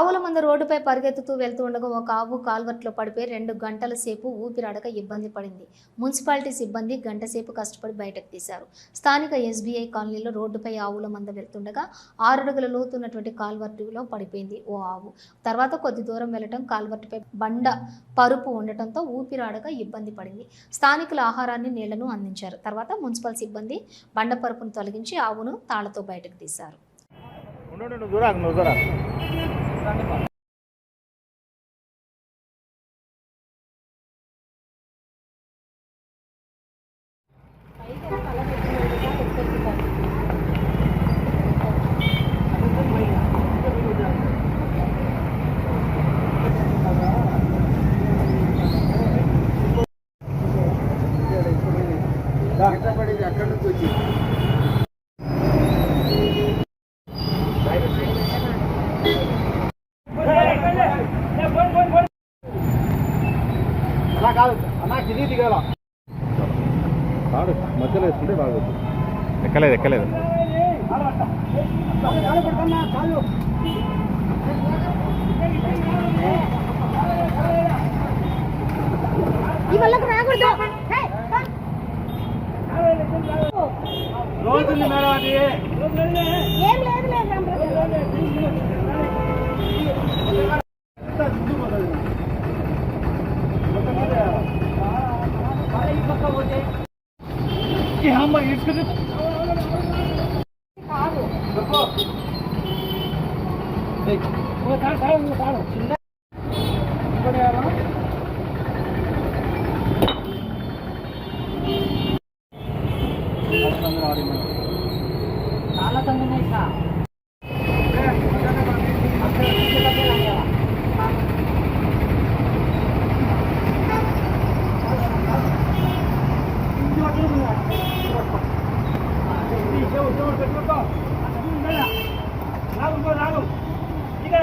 ఆవుల మంద రోడ్డుపై పరిగెత్తుతూ వెళ్తూ ఉండగా ఒక ఆవు కాల్వర్ట్లో పడిపోయి రెండు గంటల సేపు ఊపిరాడక ఇబ్బంది పడింది. మున్సిపాలిటీ సిబ్బంది గంట సేపు కష్టపడి బయటకు తీశారు. స్థానిక ఎస్బీఐ కాలనీలో రోడ్డుపై ఆవుల మంద వెళ్తుండగా ఆరడుగుల లోతున్నటువంటి కాల్వర్టులో పడిపోయింది ఓ ఆవు. తర్వాత కొద్ది దూరం వెళ్ళటం కాల్వర్టుపై బండ పరుపు ఉండటంతో ఊపిరాడక ఇబ్బంది పడింది. స్థానికుల ఆహారాన్ని నీళ్ళను అందించారు. తర్వాత మున్సిపల్ సిబ్బంది బండ పరుపును తొలగించి ఆవును తాళ్ళతో బయటకు తీశారు. ఉండు ఉండు, అక్కడ నుంచి వచ్చింది అలా కాదు దిగాల తాడు మధ్యలో వేసుకుంటే బాగుంది. ఎక్కలేదు ఎక్కలేదు. రోజుంది మేడం అది. ఏం లేదు లేదు రామప్రసాద్. ఈ అమ్మ ఇసుక కాదు చాలా రాగు రాగు ఇక్కడ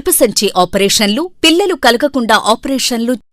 గర్భసంచి ఆపరేషన్లు పిల్లలు కలగకుండా ఆపరేషన్లు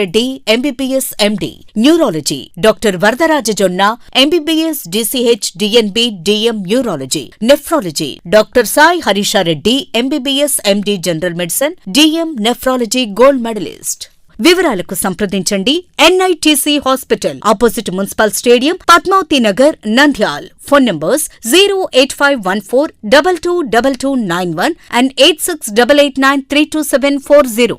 Reddy MBBS MD neurology doctor Varadaraja Jonna MBBS DCH DNB DM neurology nephrology doctor Sai Harisha Reddy MBBS MD general medicine DM nephrology gold medalist వివరాలకు సంప్రదించండి. NITC hospital opposite municipal stadium Padmavathi Nagar Nandyal phone numbers zero eight five one four double two double two nine one and eight six double eight nine three two seven four zero